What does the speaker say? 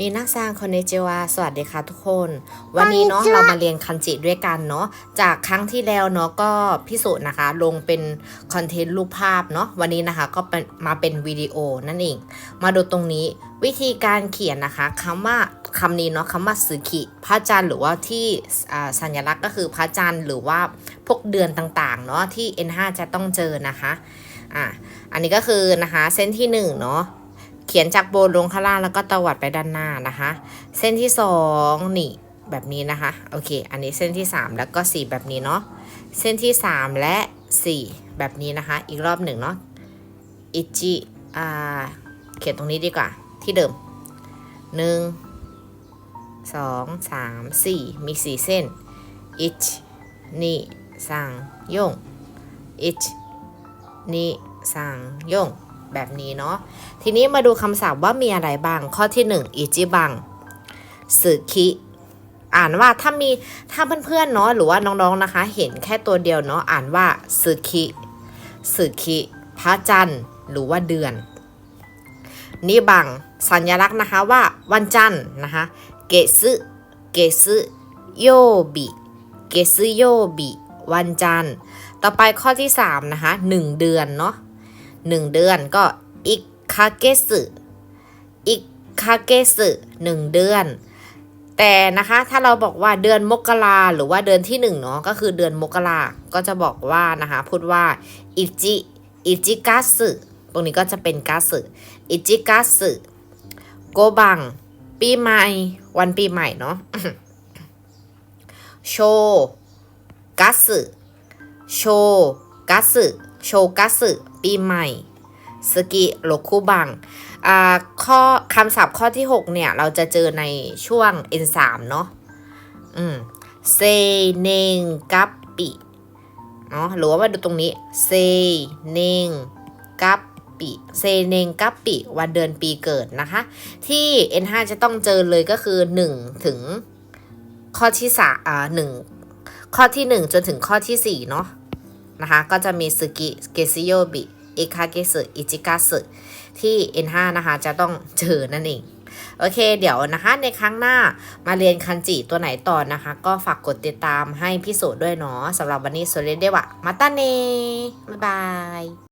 มีนักสร้างคอนเนจิวาสวัสดีค่ะทุกคน วันนี้เนาะเรามาเรียนคันจิด้วยกันเนาะจากครั้งที่แล้วเนาะก็พิสูจน์นะคะ ลงเป็นคอนเทนต์รูปภาพเนาะวันนี้นะคะก็เป็นมาเป็นวิดีโอนั่นเอง มาดูตรงนี้วิธีการเขียนนะคะคำว่าคำนี้เนาะคำว่าสึขิพระจันทร์หรือว่าที่สัญลักษณ์ก็คือพระจันทร์หรือว่าพวกเดือนต่างๆเนาะที่ N5 จะต้องเจอนะคะอะอันนี้ก็คือนะคะเส้นที่1เนาะ เขียนจากบนลงข้างล่างแล้วก็ตวัดไปด้านหน้านะคะ เส้นที่สองนี่แบบนี้นะคะ โอเค อันนี้เส้นที่สามแล้วก็สี่แบบนี้เนาะ เส้นที่สามและสี่แบบนี้นะคะ อีกรอบหนึ่งเนาะ อิจิอ่าเขียนตรงนี้ดีกว่า ที่เดิมหนึ่งสองสามสี่มีสี่เส้นอิจนี่สังยงอิจนี่สังยง แบบนี้เนาะทีนี้มาดูคำศัพท์ว่ามีอะไรบ้าง ข้อที่ 1 อิจิบังสึคิอ่านว่าถ้ามีถ้าเพื่อนๆเนาะหรือว่าน้องๆนะคะ เห็นแค่ตัวเดียวเนาะอ่านว่าสึคิสึคิพระจันทร์หรือว่าเดือนนี่บังสัญลักษณ์นะคะว่าวันจันทร์นะคะเกซึเกซึโยบิเกซึโยบิวันจันทร์ ต่อไปข้อที่ 3 นะคะ 1 เดือนเนาะ หนึ่งเดือนก็อิคาเกสึอิคาเกสึหนึ่งเดือน แต่นะคะถ้าเราบอกว่าเดือนมกราหรือว่าเดือนที่หนึ่งเนาะก็คือเดือนมกราก็จะบอกว่านะคะพูดว่าอิจิอิจิกาสึตรงนี้ก็จะเป็นกาสึอิจิกาสึโกบัง ปีใหม่ วันปีใหม่เนาะโชกาสึโชกาสึโชกาสึ ปีใหม่สกิโลคุบังข้อคำศัพท์ข้อที่ 6 เนี่ย เราจะเจอในช่วง N3 เนาะอืมเซเนงกัปปิเนาะหรือว่ามาดูตรงนี้เซเนงกัปปิเซเนงกัปปิวันเดือนปีเกิดนะคะ ที่ N5 จะต้องเจอเลยก็คือ 1 ถึงข้อที่สาอ่าหนึ่งข้อที่ 1 จนถึงข้อที่ 4 เนาะ นะคะ ก็จะมีสึกิเกซิโยบิเอคาเกสึอิจิกาสึที่ N5 นะคะจะต้องเจอนั่นเอง โอเค เดี๋ยวนะคะในครั้งหน้ามาเรียนคันจิตัวไหนต่อนะคะ ก็ฝากกดติดตามให้พี่โสด้วยเนาะสำหรับวันนี้โซเลเดวะมาตาเนบ๊ายบาย